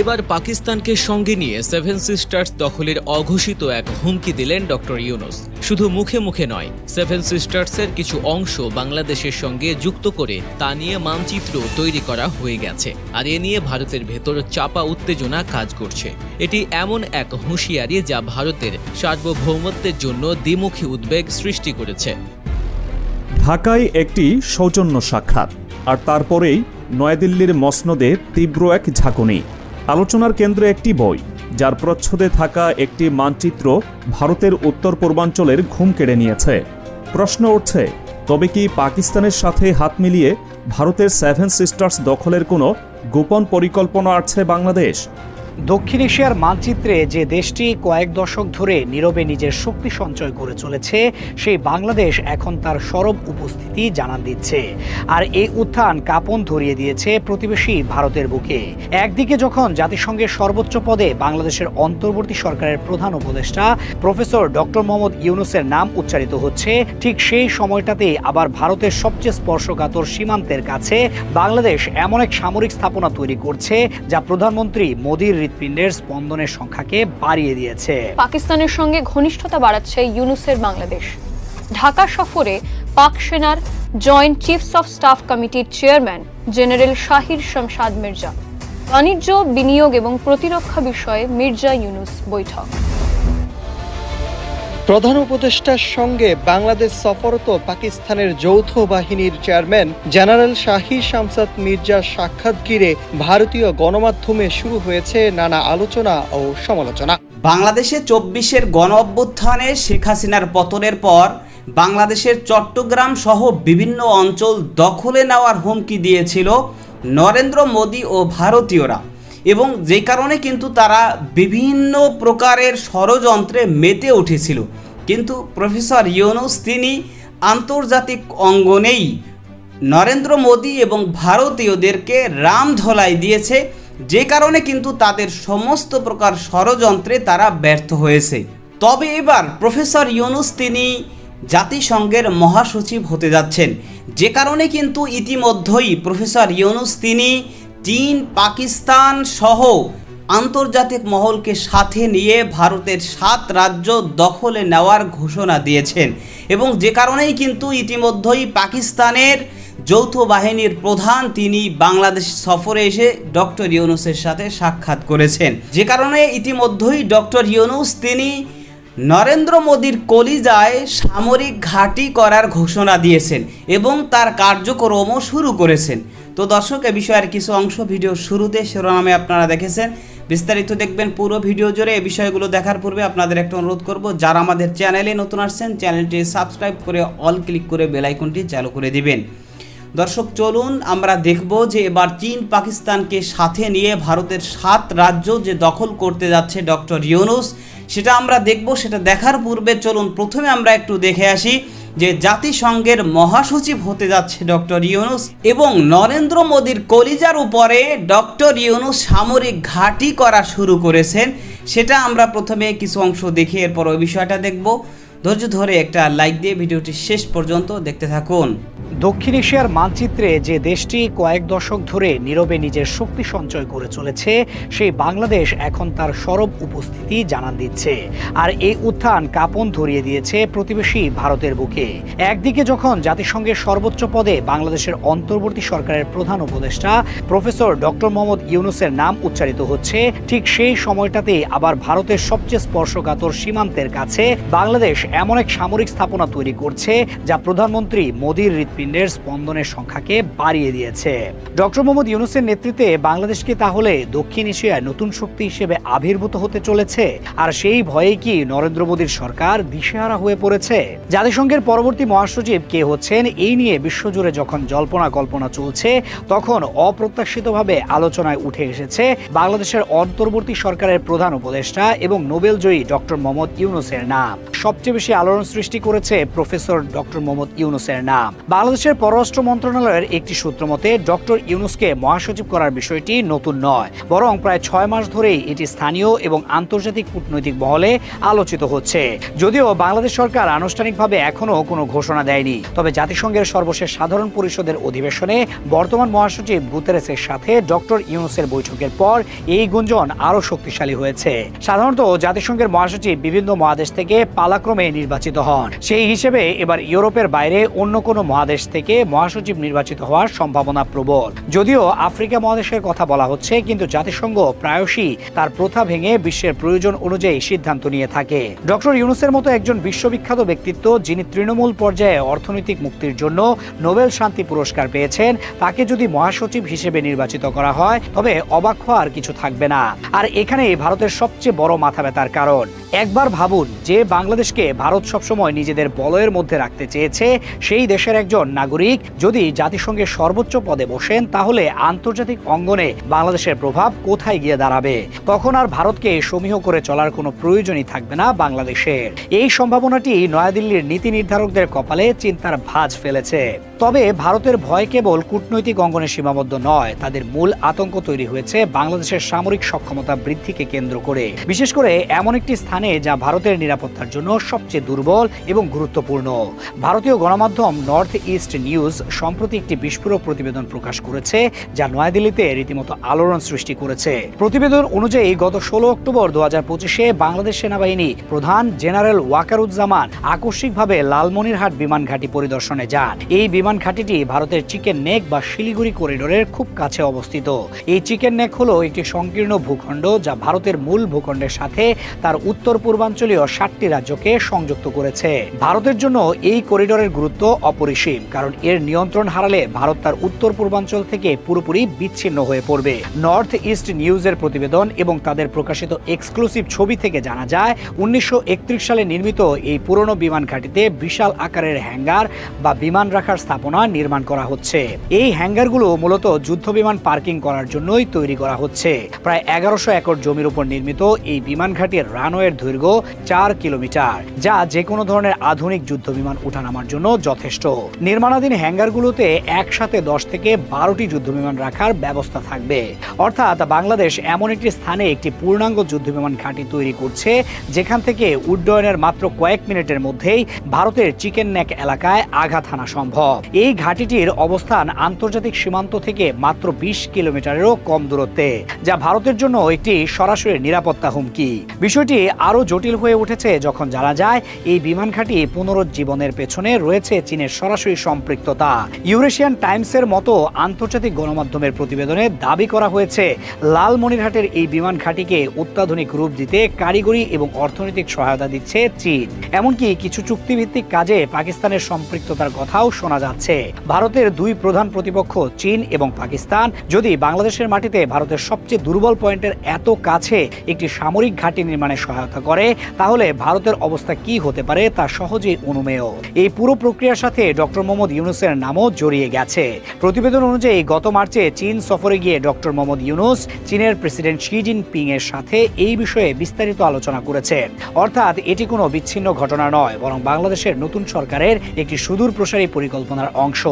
এবার পাকিস্তানকে সঙ্গে নিয়ে সেভেন সিস্টার্স দখলের অঘোষিত এক হুমকি দিলেন ডক্টর ইউনুস। শুধু মুখে মুখে নয় সেভেন সিস্টার্সের কিছু অংশ বাংলাদেশের সঙ্গে যুক্ত করে তা নিয়ে মানচিত্র তৈরি করা হয়ে গেছে। আর এ নিয়ে ভারতের ভেতর চাপা উত্তেজনা কাজ করছে। এটি এমন এক হুঁশিয়ারি যা ভারতের সার্বভৌমত্বের জন্য দ্বিমুখী উদ্বেগ সৃষ্টি করেছে। ঢাকায় একটি সৌজন্য সাক্ষাৎ, আর তারপরেই নয়াদিল্লির মসনদে তীব্র এক ঝাঁকুনি। আলোচনার কেন্দ্র একটি বই, যার প্রচ্ছদে থাকা একটি মানচিত্র ভারতের উত্তর পূর্বাঞ্চলের ঘুম কেড়ে নিয়েছে। প্রশ্ন উঠছে, তবে কি পাকিস্তানের সাথে হাত মিলিয়ে ভারতের সেভেন সিস্টার্স দখলের কোনো গোপন পরিকল্পনা আছে বাংলাদেশ? দক্ষিণ এশিয়ার মানচিত্রে যে দেশটি কয়েক দশক ধরে নীরবে নিজের শক্তি সঞ্চয় করে চলেছে, সেই বাংলাদেশ এখন তার সরব উপস্থিতি জানান দিচ্ছে। আর এই উত্থান কাপন ধরিয়ে দিয়েছে প্রতিবেশী ভারতের বুকে। একদিকে যখন জাতিসংঘের সর্বোচ্চ পদে বাংলাদেশের অন্তর্বর্তী সরকারের প্রধান উপদেষ্টা প্রফেসর ডক্টর মোহাম্মদ ইউনুসের নাম উচ্চারিত হচ্ছে, ঠিক সেই সময়টাতেই আবার ভারতের সবচেয়ে স্পর্শকাতর সীমান্তের কাছে বাংলাদেশ এমন এক সামরিক স্থাপনা তৈরি করছে, যা প্রধানমন্ত্রী মোদীর হৃৎপিণ্ডের স্পন্দনের সংখ্যাকে বাড়িয়ে দিয়েছে। পাকিস্তানের সঙ্গে ঘনিষ্ঠতা বাড়াচ্ছে ইউনুসের বাংলাদেশ। ঢাকা সফরে পাক সেনার জয়েন্ট চিফস অফ স্টাফ কমিটির চেয়ারম্যান জেনারেল শাহির শামশাদ মির্জা। বাণিজ্য, বিনিয়োগ এবং প্রতিরক্ষা বিষয়ে মির্জা ইউনুস বৈঠক। প্রধান উপদেষ্টার সঙ্গে বাংলাদেশ সফরত পাকিস্তানের যৌথ বাহিনীর চেয়ারম্যান জেনারেল শাহি শামসাদ মির্জার সাক্ষাৎ ঘিরে ভারতীয় গণমাধ্যমে শুরু হয়েছে নানা আলোচনা ও সমালোচনা। বাংলাদেশে চব্বিশের গণ অভ্যুত্থানে শেখ হাসিনার পতনের পর বাংলাদেশের চট্টগ্রাম সহ বিভিন্ন অঞ্চল দখলে নেওয়ার হুমকি দিয়েছিল নরেন্দ্র মোদী ও ভারতীয়রা। এবং যে কারণে কিন্তু তারা বিভিন্ন প্রকারের ষড়যন্ত্রে মেতে উঠেছিল। কিন্তু প্রফেসর ইউনুস তিনি আন্তর্জাতিক অঙ্গনেই নরেন্দ্র মোদী এবং ভারতীয়দেরকে রাম ধলাই দিয়েছে, যে কারণে কিন্তু তাদের সমস্ত প্রকার ষড়যন্ত্রে তারা ব্যর্থ হয়েছে। তবে এবার প্রফেসর ইউনুস তিনি জাতিসংঘের মহাসচিব হতে যাচ্ছেন। যে কারণে কিন্তু ইতিমধ্যেই প্রফেসর ইউনুস তিনি চীন, পাকিস্তান সহ আন্তর্জাতিক মহলকে সাথে নিয়ে ভারতের সাত রাজ্য দখলে নেওয়ার ঘোষণা দিয়েছেন। এবং যে কারণেই কিন্তু ইতিমধ্যেই পাকিস্তানের যৌথ বাহিনীর প্রধান তিনি বাংলাদেশ সফরে এসে ডক্টর ইউনুসের সাথে সাক্ষাৎ করেছেন। যে কারণে ইতিমধ্যেই ডক্টর ইউনুস তিনি নরেন্দ্র মোদীর কলিজায় সামরিক ঘাঁটি করার ঘোষণা দিয়েছেন এবং তার কার্যক্রমও শুরু করেছেন। তো দর্শক, এ বিষয়ের কিছু অংশ ভিডিও শুরুতে শিরোনামে আপনারা দেখেছেন। বিস্তারিত দেখবেন পুরো ভিডিও জুড়ে। এই বিষয়গুলো দেখার পূর্বে আপনাদের একটা অনুরোধ করব, যারা আমাদের চ্যানেলে নতুন আসছেন, চ্যানেলটি সাবস্ক্রাইব করে অল ক্লিক করে বেল আইকনটি চালু করে দিবেন। দর্শক, চলুন, আমরা দেখব যে এবার চীন পাকিস্তানকে সাথে নিয়ে ভারতের সাত রাজ্য যে দখল করতে যাচ্ছে ডক্টর ইউনুস সেটা আমরা দেখব, সেটা দেখার পূর্বে চলুন প্রথমে আমরা একটু দেখে আসি যে জাতিসংঘের মহাসচিব হতে যাচ্ছে ডক্টর ইউনুস এবং নরেন্দ্র মোদীর কলিজার উপরে ডক্টর ইউনুস সামরিক ঘাঁটি করা শুরু করেছেন। সেটা আমরা প্রথমে কিছু অংশ দেখে এরপর ওই বিষয়টা দেখব। ধৈর্য ধরে একটা লাইক দিয়ে ভিডিওটি শেষ পর্যন্ত দেখতে থাকুন। দক্ষিণ এশিয়ার মানচিত্রে যে দেশটি কয়েক দশক ধরে নীরবে নিজের শক্তি সঞ্চয় করে চলেছে, সেই বাংলাদেশ এখন তার সরব উপস্থিতি জানান দিচ্ছে। আর এই উত্থান কাপন ধরিয়ে দিয়েছে প্রতিবেশী ভারতের বুকে। একদিকে যখন জাতিসংঘের সর্বোচ্চ পদে বাংলাদেশের অন্তর্বর্তী সরকারের প্রধান উপদেষ্টা, প্রফেসর ডক্টর মোহাম্মদ ইউনুসের নাম উচ্চারিত হচ্ছে, ঠিক সেই সময়টাতেই আবার ভারতের সবচেয়ে স্পর্শকাতর সীমান্তের কাছে বাংলাদেশ এমন এক সামরিক স্থাপনা তৈরি করছে যা প্রধানমন্ত্রী মোদীর হৃৎপিণ্ডের স্পন্দনের সংখ্যাকে বাড়িয়ে দিয়েছে। ডক্টর মোহাম্মদ ইউনুসের নেতৃত্বে বাংলাদেশকে তাহলে দক্ষিণ এশিয়ায় নতুন শক্তি হিসেবে আবির্ভূত হতে চলেছে? আর সেই ভয়ে কি নরেন্দ্র মোদীর সরকার দিশেহারা হয়ে পড়েছে? জাতিসংঘের পরবর্তী মহাসচিব কে হচ্ছেন এই নিয়ে বিশ্বজুড়ে যখন জল্পনা কল্পনা চলছে, তখন অপ্রত্যাশিতভাবে আলোচনায় উঠে এসেছে বাংলাদেশের অন্তর্বর্তী সরকারের প্রধান উপদেষ্টা এবং নোবেলজয়ী ডক্টর মোহাম্মদ ইউনুসের নাম। সবচেয়ে বেশি আলোড়ন সৃষ্টি করেছে প্রফেসর ডক্টর মোহাম্মদ ইউনুসের নাম। বাংলাদেশের পররাষ্ট্র মন্ত্রণালয়ের একটি সূত্র মতে, ডক্টর ইউনুসকে মহাসচিব করার বিষয়টি নতুন নয়, বরং প্রায় ছয় মাস ধরেই এটি স্থানীয় এবং আন্তর্জাতিক কূটনৈতিক মহলে আলোচিত হচ্ছে। যদিও বাংলাদেশ সরকার আনুষ্ঠানিকভাবে এখনও কোনো ঘোষণা দেয়নি, তবে জাতিসংঘের সর্বশেষ সাধারণ পরিষদের অধিবেশনে বর্তমান মহাসচিব গুতেরেসের সাথে ডক্টর ইউনুসের বৈঠকের পর এই গুঞ্জন আরও শক্তিশালী হয়েছে। সাধারণত জাতিসংঘের মহাসচিব বিভিন্ন মহাদেশ থেকে পালাক্রমে নির্বাচিত হন। সেই হিসেবে এবার ইউরোপের বাইরে অন্য কোনো মহাদেশ থেকে মহাসচিব নির্বাচিত হওয়ার সম্ভাবনা প্রবল। যদিও আফ্রিকা মহাদেশের কথা বলা হচ্ছে, কিন্তু জাতিসংঘ প্রায়শই তার প্রথা ভেঙে বিশ্বের প্রয়োজন অনুযায়ী সিদ্ধান্ত নিয়ে থাকে। ডক্টর ইউনুসের মতো একজন বিশ্ববিখ্যাত ব্যক্তিত্ব, যিনি তৃণমূল পর্যায়ে অর্থনৈতিক মুক্তির জন্য নোবেল শান্তি পুরস্কার পেয়েছেন, তাকে যদি মহাসচিব হিসেবে নির্বাচিত করা হয়, তবে অবাক হওয়ার কিছু থাকবে না। আর এখানেই ভারতের সবচেয়ে বড় মাথা ব্যথার কারণ। একবার ভাবুন যে বাংলাদেশকে ভারত সবসময় নিজেদের বলয়ের মধ্যে রাখতে চেয়েছে, সেই দেশের একজন নাগরিক। যদি জাতিসংঘের সর্বোচ্চ পদে বসেন, তাহলে আন্তর্জাতিক অঙ্গনে বাংলাদেশের প্রভাব কোথায় গিয়ে দাঁড়াবে? তখন আর ভারতকে সমীহ করে চলার কোনো প্রয়োজনই থাকবে না বাংলাদেশের। এই সম্ভাবনাটি নয়াদিল্লির নীতি নির্ধারকদের কপালে চিন্তার ভাঁজ ফেলেছে। তবে ভারতের ভয় কেবল কূটনৈতিক অঙ্গনে সীমাবদ্ধ নয়, তাদের মূল আতঙ্ক তৈরি হয়েছে বাংলাদেশের সামরিক সক্ষমতা বৃদ্ধিকে কেন্দ্র করে। বিশেষ করে এমন একটি স্থানে যা ভারতের নিরাপত্তার জন্য সবচেয়ে দুর্বল এবং গুরুত্বপূর্ণ। ভারতীয় গণমাধ্যম নর্থ ইস্ট নিউজ সম্প্রতি একটি বিস্ফোরক প্রতিবেদন প্রকাশ করেছে, যা নয়াদিল্লিতে রীতিমতো আলোড়ন সৃষ্টি করেছে। প্রতিবেদন অনুযায়ী গত ষোলো অক্টোবর দু হাজার পঁচিশে বাংলাদেশ সেনাবাহিনী প্রধান জেনারেল ওয়াকারুজ্জামান আকস্মিকভাবে লালমনিরহাট বিমান ঘাঁটি পরিদর্শনে যান। এই বিমান ঘাঁটিটি ভারতের চিকেন নেক বা শিলিগুড়ি করিডোরের খুব কাছে অবস্থিত। এই চিকেন নেক হলো একটি সংকীর্ণ ভূখণ্ড, যা ভারতের মূল ভূখণ্ডের সাথে তার উত্তর পূর্বাঞ্চলীয় ষাটটি রাজ্যকে সংযুক্ত করেছে। ভারতের জন্য এই করিডোরের গুরুত্ব অপরিসীম, কারণ এর নিয়ন্ত্রণ হারালে ভারত তার উত্তর পূর্বাঞ্চল থেকে পুরোপুরি বিচ্ছিন্ন হয়ে পড়বে। নর্থ ইস্ট নিউজের প্রতিবেদন এবং তাদের প্রকাশিত এক্সক্লুসিভ ছবি থেকে জানা যায়, উনিশশো সালে নির্মিত এই পুরনো বিমান ঘাঁটিতে বিশাল আকারের হ্যাঙ্গার বা বিমান রাখার স্থাপনা নির্মাণ করা হচ্ছে। এই হ্যাঙ্গারগুলো মূলত যুদ্ধ বিমান পার্কিং করার জন্যই তৈরি করা হচ্ছে। প্রায় এগারোশো একর জমির উপর নির্মিত এই বিমান ঘাটির রানওয়ের দৈর্ঘ্য চার কিলোমিটার। যা যে কোনো ধরনের আধুনিক যুদ্ধ বিমান উঠানামার জন্য যথেষ্ট। নির্মাণাধীন হ্যাঙ্গারগুলোতে একসাথে দশ থেকে বারোটি যুদ্ধ বিমান রাখার ব্যবস্থা থাকবে। অর্থাৎ বাংলাদেশ এমন একটি স্থানে একটি পূর্ণাঙ্গ যুদ্ধ বিমান ঘাঁটি তৈরি করছে, যেখান থেকে উড্ডয়নের মাত্র কয়েক মিনিটের মধ্যেই ভারতের চিকেন নেক এলাকায় আঘাত হানা সম্ভব। এই ঘাঁটিটির অবস্থান আন্তর্জাতিক সীমান্ত থেকে মাত্র বিশ কিলোমিটারেরও কম দূরত্বে, যা ভারতের জন্য একটি সরাসরি নিরাপত্তা হুমকি। বিষয়টি আরও জটিল হয়ে উঠেছে যখন জানা যায় এই বিমান ঘাঁটি পুনরুজ্জীবনের পেছনে রয়েছে চীনের সরাসরি সম্পৃক্ততা। ইউরেশিয়ান টাইমসের মতো আন্তর্জাতিক গণমাধ্যমের প্রতিবেদনে দাবি করা হয়েছে, লালমনিরহাটের এই বিমান ঘাঁটিকে অত্যাধুনিক রূপ দিতে কারিগরি এবং অর্থনৈতিক সহায়তা দিচ্ছে চীন। এমনকি কিছু চুক্তিভিত্তিক কাজে পাকিস্তানের সম্পৃক্ততার কথাও শোনা যাচ্ছে। ভারতের দুই প্রধান প্রতিপক্ষ চীন এবং পাকিস্তান, যদি বাংলাদেশের মাটিতে ভারতের সবচেয়ে দুর্বল পয়েন্টের এত কাছে একটি সামরিক ঘাঁটি নির্মাণে সহায়তা করে, তাহলে ভারতের অবস্থা কি হতে পারে তা সহজেই অনুমেয়। এই পুরো প্রক্রিয়ার সাথে ডক্টর মোহাম্মদ ইউনুসের নামও জড়িয়ে গেছে। প্রতিবেদন অনুযায়ী গত মার্চে চীন সফরে গিয়ে ডক্টর মোহাম্মদ ইউনুস চীনের প্রেসিডেন্ট শি জিনপিং এর সাথে এই বিষয়ে বিস্তারিত আলোচনা করেছেন। অর্থাৎ এটি কোনো বিচ্ছিন্ন ঘটনা নয়, বরং বাংলাদেশের নতুন সরকারের একটি সুদূর প্রসারী পরিকল্পনার অংশ।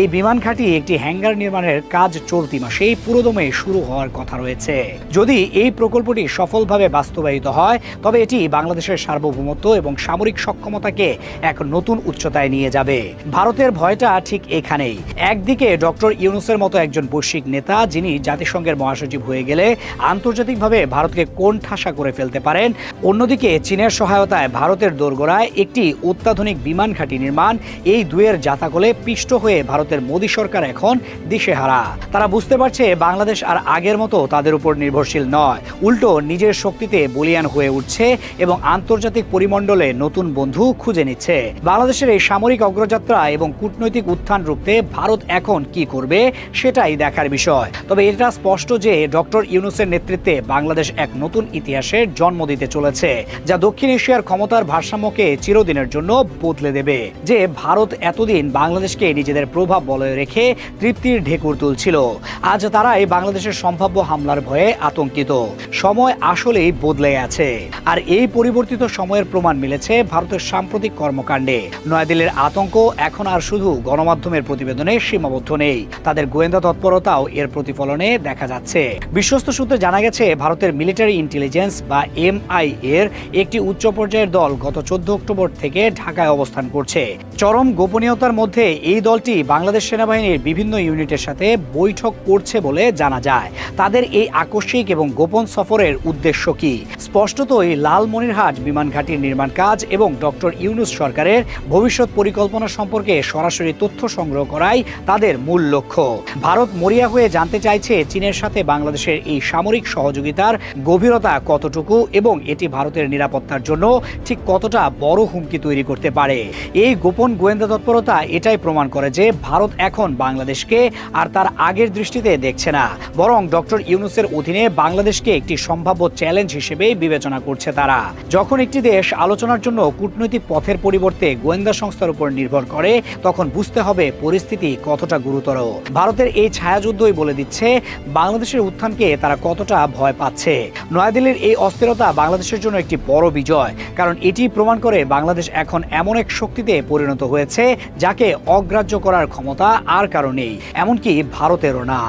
এই বিমান ঘাঁটি একটি হ্যাঙ্গার নির্মাণের কাজ চলতি মাসেই পুরোদমে শুরু হওয়ার কথা রয়েছে। যদি এই প্রকল্পটি সফলভাবে বাস্তবায়িত হয়, তবে এটি বাংলাদেশের সার্বভৌমত্ব এবং সামরিক সক্ষমতাকে এক নতুন উচ্চতায় নিয়ে যাবে। ভারতের ভয়টা ঠিক এখানেই। একদিকে ডক্টর ইউনুসের মতো একজন বৈশ্বিক নেতা, যিনি জাতিসংঘের মহাসচিব হয়ে গেলে আন্তর্জাতিকভাবে ভারতকে কোন ঠাসা করে ফেলতে পারেন, অন্যদিকে চীনের সহায়তায় ভারতের দোরগোড়ায় একটি অত্যাধুনিক বিমান ঘাঁটি নির্মাণ, এই দুয়ের জাতাকলে পিষ্ট হয়ে ভারতের মোদী সরকার এখন দিশেহারা। তারা বুঝতে পারছে বাংলাদেশ আর আগের মতো তাদের উপর নির্ভরশীল নয়। উল্টো নিজের শক্তিতে বলিয়ান হয়ে উঠছে এবং আন্তর্জাতিক পরিমণ্ডলে নতুন বন্ধু খুঁজে নিচ্ছে। বাংলাদেশের এই সামরিক অগ্রযাত্রা এবং কূটনৈতিক উত্থান রুখতে ভারত এখন কি করবে সেটাই দেখার বিষয়। তবে এটা স্পষ্ট যে ডক্টর ইউনুসের নেতৃত্বে বাংলাদেশ এক নতুন ইতিহাসের জন্ম দিতে চলেছে, যা দক্ষিণ এশিয়ার ক্ষমতার ভারসাম্যকে চিরদিনের জন্য বদলে দেবে। যে ভারত এতদিন বাংলাদেশকে নিজেদের প্রভাব বলয়ে রেখে তৃপ্তির ঢেকুর তুলছিল, আজ তারা এই বাংলাদেশের সম্ভাব্য হামলার ভয়ে আতঙ্কিত। সময় আসলেই বদলে গেছে। আর এই পরিবর্তিত সময়ের প্রমাণ মিলে মিলেছে ভারতের সাম্প্রতিক কর্মকাণ্ডে। নয়াদিল্লির আতঙ্ক এখন আর শুধু গণমাধ্যমের প্রতিবেদনে সীমাবদ্ধ নেই। তাদের গোয়েন্দা তৎপরতাও এর প্রতিফলনে দেখা যাচ্ছে। বিশ্বস্ত সূত্রে জানা গেছে, ভারতের মিলিটারি ইন্টেলিজেন্স বা এমআই এর একটি উচ্চ পর্যায়ের দল গত চোদ্দ অক্টোবর থেকে ঢাকায় অবস্থান করছে। চরম গোপনীয়তার মধ্যে এই দলটি বাংলাদেশ সেনাবাহিনীর বিভিন্ন ইউনিটের সাথে বৈঠক করছে বলে জানা যায়। তাদের এই আকস্মিক এবং গোপন সফরের উদ্দেশ্য কি? স্পষ্টতই লালমনিরহাট বিমান ঘাঁটির নির্মাণ কাজ এবং ডক্টর ইউনুস সরকারের ভবিষ্যৎ পরিকল্পনা সম্পর্কে সরাসরি তথ্য সংগ্রহ করাই তাদের মূল লক্ষ্য। ভারত মরিয়া হয়ে জানতে চাইছে চীনের সাথে বাংলাদেশের এই সামরিক সহযোগিতার গভীরতা কতটুকু এবং এটি ভারতের নিরাপত্তার জন্য ঠিক কতটা বড় হুমকি তৈরি করতে পারে। এই গোপন গোয়েন্দা তৎপরতা এটাই প্রমাণ করে যে ভারত এখন বাংলাদেশকে আর তার আগের দৃষ্টিতে দেখছে না। বরং ডক্টর ইউনুসের অধীনে বাংলাদেশকে একটি সম্ভাব্য চ্যালেঞ্জ হিসেবে বিবেচনা করছে তারা। যখন একটি দেশ আলোচনার জন্য কূটনৈতিক পথের পরিবর্তে গোয়েন্দা সংস্থার উপর নির্ভর করে, তখন বুঝতে হবে পরিস্থিতি কতটা গুরুতর। ভারতের এই ছায়াযুদ্ধই বলে দিচ্ছে, বাংলাদেশের উত্থানকে তারা কতটা ভয় পাচ্ছে। নয়াদিল্লির এই অস্থিরতা বাংলাদেশের জন্য একটি বড় বিজয়, কারণ এটি প্রমাণ করে বাংলাদেশ এখন এমন এক শক্তিতে পরিণত হয়েছে, যাকে অগ্রাহ্য করার ক্ষমতা আর কারণেই এমনকি ভারতেরও না।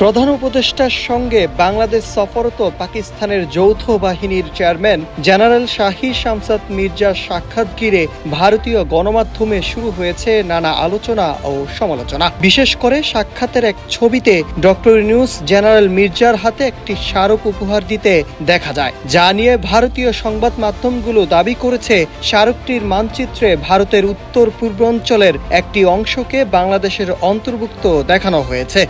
প্রধান উপদেষ্টার সঙ্গে বাংলাদেশ সফরত পাকিস্তানের যৌথ বাহিনীর চেয়ারম্যান জেনারেল শাহি শামসাদ মির্জার সাক্ষাৎ ঘিরে ভারতীয় গণমাধ্যমে শুরু হয়েছে নানা আলোচনা ও সমালোচনা। বিশেষ করে সাক্ষাতের এক ছবিতে ডক্টর নিউজ জেনারেল মির্জার হাতে একটি স্মারক উপহার দিতে দেখা যায়, যা নিয়ে ভারতীয় সংবাদ মাধ্যমগুলো দাবি করেছে স্মারকটির মানচিত্রে ভারতের উত্তর পূর্বাঞ্চলের একটি অংশকে বাংলাদেশের অন্তর্ভুক্ত দেখানো হয়েছে।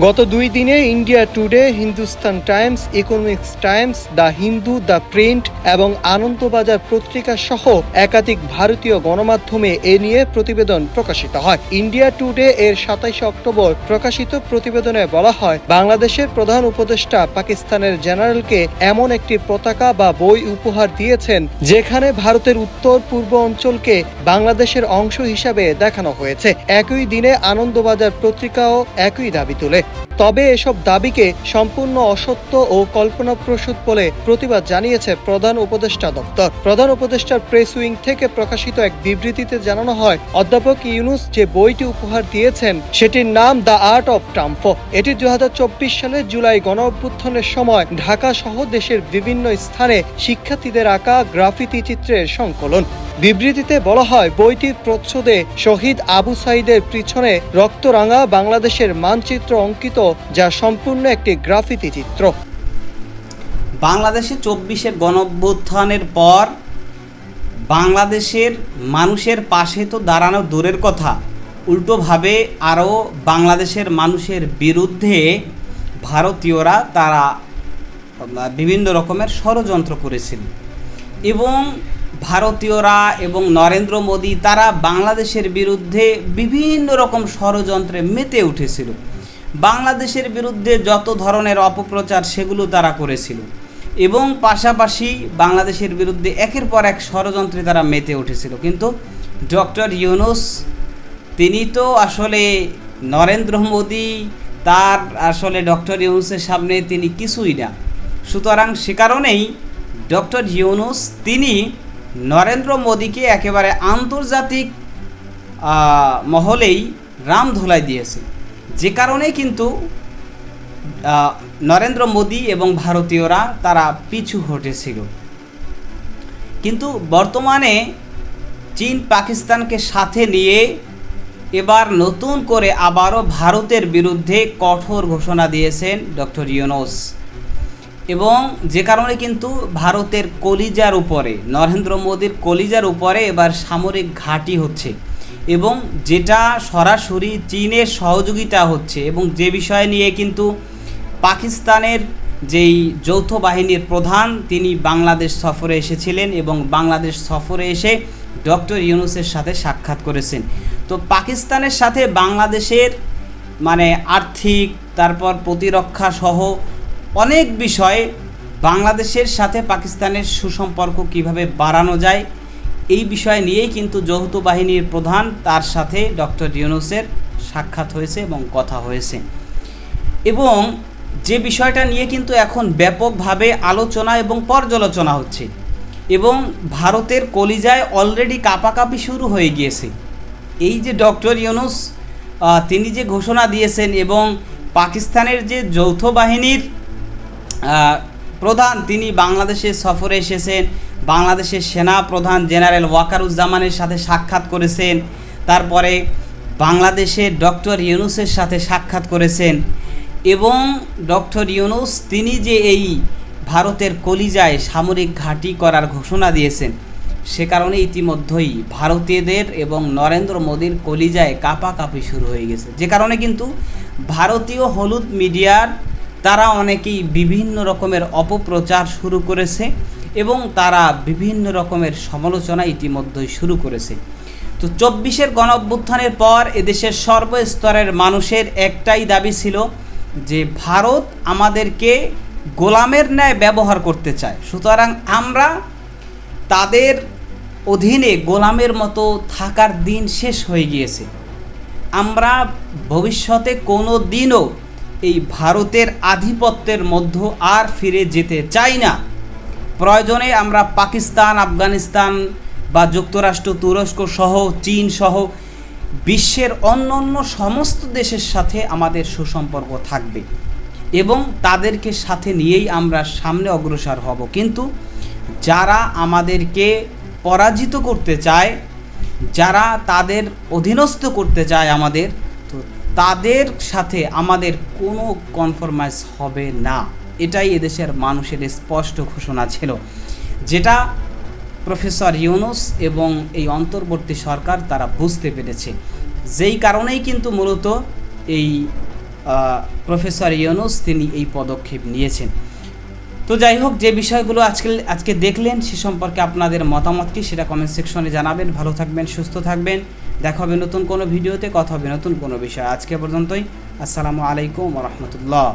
গত দুই দিনে India Today, Hindustan Times, Economics Times, the Hindu, the Print এবং আনন্দবাজার পত্রিকা সহ একাধিক ভারতীয় গণমাধ্যমে এ নিয়ে প্রতিবেদন প্রকাশিত হয়। ইন্ডিয়া টুডে এর সাতাইশে অক্টোবর প্রকাশিত প্রতিবেদনে বলা হয়, বাংলাদেশের প্রধান উপদেষ্টা পাকিস্তানের জেনারেলকে এমন একটি পতাকা বা বই উপহার দিয়েছেন, যেখানে ভারতের উত্তর পূর্ব অঞ্চলকে বাংলাদেশের অংশ হিসাবে দেখানো হয়েছে। একই দিনে আনন্দবাজার পত্রিকাও একই দাবি তোলে। তবে এসব দাবিকে সম্পূর্ণ অসত্য ও কল্পনাপ্রসূত বলে প্রতিবাদ জানিয়েছে প্রধান উপদেষ্টা দপ্তর। প্রধান উপদেষ্টার প্রেস উইং থেকে প্রকাশিত এক বিবৃতিতে জানানো হয়, অধ্যাপক ইউনুস যে বইটি উপহার দিয়েছেন, সেটির নাম দ্য আর্ট অফ ট্রাম্প। এটি দুই হাজার চব্বিশ সালের জুলাই গণ অভ্যুত্থানের সময় ঢাকা সহ দেশের বিভিন্ন স্থানে শিক্ষার্থীদের আঁকা গ্রাফিতি চিত্রের সংকলন। বিবৃতিতে বলা হয়, বইটির প্রচ্ছদে শহীদ আবু সাইদের পিছনে রক্তরাঙা বাংলাদেশের মানচিত্র অঙ্কিত, যা সম্পূর্ণ একটি গ্রাফিতি চিত্র। বাংলাদেশে চব্বিশে গণঅভ্যুত্থানের পর বাংলাদেশের মানুষের পাশে তো দাঁড়ানো দূরের কথা। উল্টোভাবে আরও বাংলাদেশের মানুষের বিরুদ্ধে ভারতীয়রা তারা বিভিন্ন রকমের ষড়যন্ত্র করেছিল। এবং ভারতীয়রা এবং নরেন্দ্র মোদী তারা বাংলাদেশের বিরুদ্ধে বিভিন্ন রকম ষড়যন্ত্রে মেতে উঠেছিল। বাংলাদেশের বিরুদ্ধে যত ধরনের অপপ্রচার সেগুলো তারা করেছিল এবং পাশাপাশি বাংলাদেশের বিরুদ্ধে একের পর এক ষড়যন্ত্রে তারা মেতে উঠেছিল। কিন্তু ডক্টর ইউনুস, তিনি তো আসলে নরেন্দ্র মোদী, তার আসলে ডক্টর ইউনুসের সামনে তিনি কিছুই না। সুতরাং সে কারণেই ডক্টর ইউনুস, তিনি নরেন্দ্র মোদীকে একেবারে আন্তর্জাতিক মহলেই রাম ধোলাই দিয়েছে। যে কারণে কিন্তু নরেন্দ্র মোদী এবং ভারতীয়রা তারা পিছু হটেছিল। কিন্তু বর্তমানে চীন পাকিস্তানকে সাথে নিয়ে এবার নতুন করে আবারও ভারতের বিরুদ্ধে কঠোর ঘোষণা দিয়েছেন ডক্টর ইউনুস। এবং যে কারণে কিন্তু ভারতের কলিজার উপরে, নরেন্দ্র মোদীর কলিজার উপরে এবার সামরিক ঘাঁটি হচ্ছে এবং যেটা সরাসরি চীনের সহযোগিতা হচ্ছে এবং যে বিষয় নিয়ে কিন্তু পাকিস্তানের যেই যৌথ বাহিনীর প্রধান, তিনি বাংলাদেশ সফরে এসেছিলেন এবং বাংলাদেশ সফরে এসে ডক্টর ইউনুসের সাথে সাক্ষাৎ করেছেন। তো পাকিস্তানের সাথে বাংলাদেশের মানে আর্থিক, তারপর প্রতিরক্ষা সহ অনেক বিষয়ে বাংলাদেশের সাথে পাকিস্তানের সুসম্পর্ক কীভাবে বাড়ানো যায়, এই বিষয় নিয়েই কিন্তু যৌথ বাহিনীর প্রধান তার সাথে ডক্টর ইউনুসের সাক্ষাৎ হয়েছে এবং কথা হয়েছে। এবং যে বিষয়টা নিয়ে কিন্তু এখন ব্যাপকভাবে আলোচনা এবং পর্যালোচনা হচ্ছে এবং ভারতের কলিজায় অলরেডি কাপাকাপি শুরু হয়ে গিয়েছে। এই যে ডক্টর ইউনুস তিনি যে ঘোষণা দিয়েছেন এবং পাকিস্তানের যে যৌথ বাহিনীর প্রধান, তিনি বাংলাদেশে সফরে এসেছেন। বাংলাদেশের সেনা প্রধান জেনারেল ওয়াকারুজ্জামানের সাথে সাক্ষাৎ করেছেন। তারপরে বাংলাদেশের ডক্টর ইউনুসের সাথে সাক্ষাৎ করেছেন। এবং ডক্টর ইউনুস, তিনি যে এই ভারতের কলিজায় সামরিক ঘাঁটি করার ঘোষণা দিয়েছেন, সে কারণে ইতিমধ্যেই ভারতীয়দের এবং নরেন্দ্র মোদীর কলিজায় কাঁপাকাঁপি শুরু হয়ে গেছে। যে কারণে কিন্তু ভারতীয় হলুদ মিডিয়ার তারা অনেকেই বিভিন্ন রকমের অপপ্রচার শুরু করেছে এবং তারা বিভিন্ন রকমের সমালোচনা ইতিমধ্যেই শুরু করেছে। তো চব্বিশের গণ অভ্যুত্থানের পর এদেশের সর্বস্তরের মানুষের একটাই দাবি ছিল যে ভারত আমাদেরকে গোলামের ন্যায় ব্যবহার করতে চায়। সুতরাং আমরা তাদের অধীনে গোলামের মতো থাকার দিন শেষ হয়ে গিয়েছে। আমরা ভবিষ্যতে কোনো দিনও এই ভারতের আধিপত্যের মধ্য আর ফিরে যেতে চাই না। প্রয়োজনে আমরা পাকিস্তান, আফগানিস্তান বা যুক্তরাষ্ট্র, তুরস্ক সহ, চীন সহ বিশ্বের অন্য অন্য সমস্ত দেশের সাথে আমাদের সুসম্পর্ক থাকবে এবং তাদেরকে সাথে নিয়েই আমরা সামনে অগ্রসর হব। কিন্তু যারা আমাদেরকে পরাজিত করতে চায়, যারা তাদের অধীনস্থ করতে চায় আমাদের তাদের সাথে আমাদের কোনো কনফরমাইজ হবে না। এটাই এদেশের মানুষের স্পষ্ট ঘোষণা ছিল। যেটা প্রফেসর ইউনুস এবং এই অন্তর্বর্তী সরকার তারা বুঝতে পেরেছে। যেই কারণেই কিন্তু মূলত এই প্রফেসর ইউনুস তিনি এই পদক্ষেপ নিয়েছেন। তো যাই হোক, যে বিষয়গুলো আজকে আজকে দেখলেন সে সম্পর্কে আপনাদের মতামত কি সেটা কমেন্ট সেকশনে জানাবেন। ভালো থাকবেন, সুস্থ থাকবেন। দেখা হবে নতুন কোনো ভিডিওতে, কথা হবে নতুন কোনো বিষয়। আজকে পর্যন্তই। আসসালামু আলাইকুম রহমতুল্লাহ।